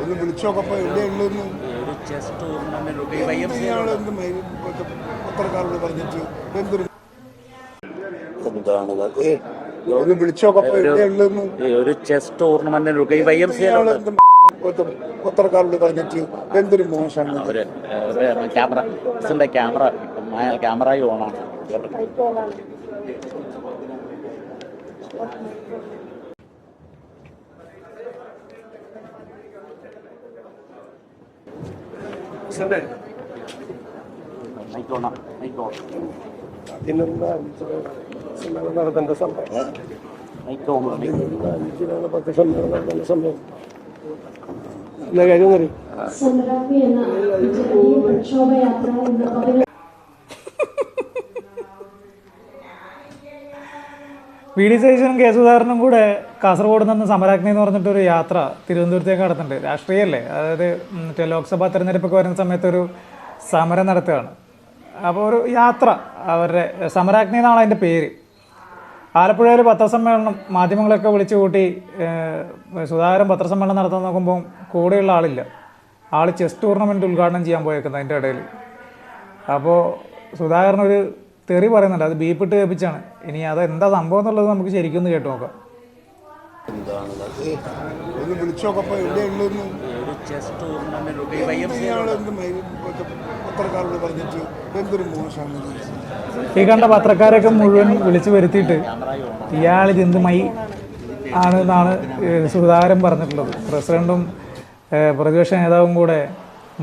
ഒന്ന് വിളിച്ചോക്കപ്പോ എവിടെയുള്ളതെന്ന് ഒരു ചെസ് ടൂർണമെന്റ് ഇയാൾ എന്ത് പത്രക്കാരോട് പറഞ്ഞിട്ട് എന്തൊരു ഒന്ന് വിളിച്ചോക്കപ്പോ എവിടെയുള്ളതെന്ന് ഒരു chess tournament Y M C ഇയാൾ എന്ത് പത്രക്കാരോട് പറഞ്ഞിട്ട് എന്തൊരു മോശമാണ്? ക്യാമറ ബസ്സിന്റെ ക്യാമറ ക്യാമറ ഓണാണ്. Sandali. May go na. May go. Tinan na. Sila na nakatanda sa mga. May go. May go. Sila na pagkasam na nakatanda sa mga. Nagagawa nga rin. संग्राम यांना सौभयात्रा വി ഡി സതീശനും K സുധാകരനും കൂടെ കാസർഗോഡ് നിന്ന് സമരാഗ്നി എന്ന് പറഞ്ഞിട്ടൊരു യാത്ര തിരുവനന്തപുരത്തേക്ക് നടത്തുന്നുണ്ട് രാഷ്ട്രീയമല്ലേ അതായത് മറ്റേ ലോക്സഭാ തെരഞ്ഞെടുപ്പൊക്കെ വരുന്ന സമയത്ത് ഒരു സമരം നടത്തുകയാണ്. അപ്പോൾ ഒരു യാത്ര അവരുടെ സമരാഗ്നി എന്നാണ് അതിന്റെ പേര്. ആലപ്പുഴയിൽ പത്രസമ്മേളനം മാധ്യമങ്ങളൊക്കെ വിളിച്ചു കൂട്ടി സുധാകരൻ പത്രസമ്മേളനം നടത്താൻ നോക്കുമ്പോൾ കൂടെയുള്ള ആളില്ല. ആൾ ചെസ് ടൂർണമെന്റ് ഉദ്ഘാടനം ചെയ്യാൻ പോയേക്കുന്നത് അതിന്റെ ഇടയിൽ. അപ്പോൾ സുധാകരൻ ഒരു തെറി പറയുന്നുണ്ട്. അത് ബീപ്പിട്ട് കേൾപ്പിച്ചാണ്. ഇനി അത് എന്താ സംഭവം എന്നുള്ളത് നമുക്ക് ശരിക്കും ഒന്ന് കേട്ട് നോക്കാം. ഒന്ന് എവിടെയുള്ളതെന്ന് പത്രക്കാരോട് പറഞ്ഞിട്ട് എന്തൊരു മോശമാണ് ഈ കണ്ട പത്രക്കാരൊക്കെ മുഴുവൻ വിളിച്ചു വരുത്തിയിട്ട് ഇയാൾ ഇതെന്ത് മൈ ആണ് എന്നാണ് ഏഹ്, സുധാകരൻ പറഞ്ഞിട്ടുള്ളത്. പ്രസിഡന്റും പ്രതിപക്ഷ നേതാവും കൂടെ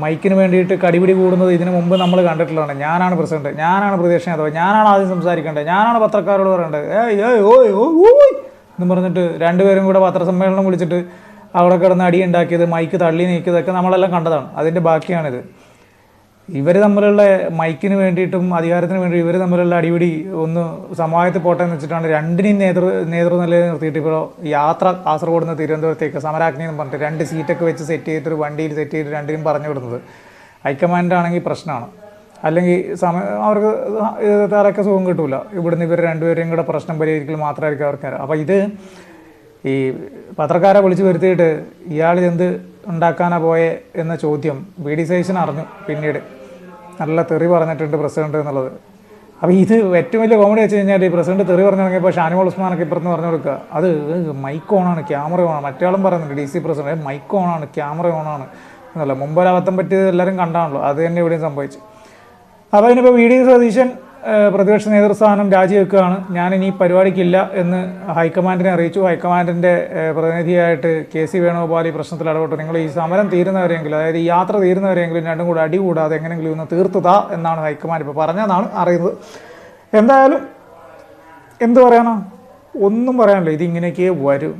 മൈക്കിന് വേണ്ടിയിട്ട് കടിപിടി കൂടുന്നത് ഇതിനു മുമ്പ് നമ്മൾ കണ്ടിട്ടുള്ളതാണ്. ഞാനാണ് പ്രസിഡന്റ്. ഞാനാണ് പ്രതീക്ഷ അഥവാ ഞാനാണ് ആദ്യം സംസാരിക്കേണ്ടത്. ഞാനാണ് പത്രക്കാരോട് പറയേണ്ടത്. ഏയ് ഓയ് ഓയ് ഓയ് എന്ന് പറഞ്ഞിട്ട് രണ്ടുപേരും കൂടെ പത്രസമ്മേളനം വിളിച്ചിട്ട് അവിടെ കിടന്ന് അടി ഉണ്ടാക്കിയത് മൈക്ക് തള്ളി നീക്കിയതൊക്കെ നമ്മളെല്ലാം കണ്ടതാണ്. അതിന്റെ ബാക്കിയാണിത്. ഇവർ തമ്മിലുള്ള മൈക്കിന് വേണ്ടിയിട്ടും അധികാരത്തിന് വേണ്ടി ഇവർ തമ്മിലുള്ള അടിപിടി ഒന്ന് സമവായത്തിൽ പോട്ടെ എന്ന് വെച്ചിട്ടാണ് രണ്ടിനെയും നേതൃ നേതൃനിലയിൽ നിർത്തിയിട്ട് ഇപ്പോൾ യാത്ര കാസർഗോഡ് നിന്ന് തിരുവനന്തപുരത്തേക്ക് സമരാജ്ഞി എന്ന് പറഞ്ഞിട്ട് രണ്ട് സീറ്റൊക്കെ വെച്ച് സെറ്റ് ചെയ്തിട്ട് വണ്ടിയിൽ സെറ്റ് ചെയ്തിട്ട് രണ്ടിനും പറഞ്ഞു വിടുന്നത്. ഹൈക്കമാൻഡ് ആണെങ്കിൽ പ്രശ്നമാണ്. അല്ലെങ്കിൽ സമ അവർക്ക് താരൊക്കെ സുഖം കിട്ടൂല. ഇവിടുന്ന് ഇവർ രണ്ടുപേരെയും കൂടെ പ്രശ്നം പരിഹരിക്കൽ മാത്രമായിരിക്കും അവർക്ക് അപ്പോൾ ഇത് ഈ പത്രക്കാരെ വിളിച്ചു വരുത്തിയിട്ട് ഇയാൾ എന്ത് ഉണ്ടാക്കാനാ പോയെ എന്ന ചോദ്യം ബി ഡി സതീശൻ അറിഞ്ഞു പിന്നീട്. നല്ല തെറി പറഞ്ഞിട്ടുണ്ട് പ്രസിഡന്റ് എന്നുള്ളത്. അപ്പോൾ ഇത് ഏറ്റവും വലിയ കോമഡി വെച്ച് കഴിഞ്ഞാൽ ഈ പ്രസിഡന്റ് തെറി പറഞ്ഞു തുടങ്ങിയപ്പോൾ ഷാനിമോൾ ഉസ്മാനൊക്കെ ഇപ്പുറത്ത് പറഞ്ഞു കൊടുക്കുക. അത് മൈക്ക് ഓണാണ് ക്യാമറ ഓണാണ് മറ്റാളും പറയുന്നുണ്ട് ഡി സി പ്രസിഡന്റ് മൈക്ക് ഓണാണ് ക്യാമറ ഓണാണ് എന്നല്ല മുമ്പ് ഒരു അബദ്ധം പറ്റിയത് എല്ലാവരും കണ്ടാണല്ലോ. അത് തന്നെ ഇവിടെയും സംഭവിച്ചു. അപ്പോൾ അതിനിപ്പോൾ വി ഡി സതീശൻ പ്രതിപക്ഷ നേതൃസ്ഥാനം രാജിവെക്കുകയാണ്. ഞാൻ ഇനി പരിപാടിക്കില്ല എന്ന് ഹൈക്കമാൻഡിനെ അറിയിച്ചു. ഹൈക്കമാൻഡിന്റെ പ്രതിനിധിയായിട്ട് കെ സി വേണുഗോപാൽ ഈ പ്രശ്നത്തിൽ ഇടപെട്ടു. നിങ്ങൾ ഈ സമരം തീരുന്നവരെങ്കിലും അതായത് ഈ യാത്ര തീരുന്നവരെങ്കിലും രണ്ടും കൂടെ അടി കൂടാതെ എങ്ങനെയെങ്കിലും ഒന്ന് തീർത്തുതാ എന്നാണ് ഹൈക്കമാൻഡ് ഇപ്പോൾ പറഞ്ഞതെന്നാണ് അറിയുന്നത്. എന്തായാലും എന്തു പറയാനാ? ഒന്നും പറയാനില്ല. ഇതിങ്ങനെയൊക്കെ വരും.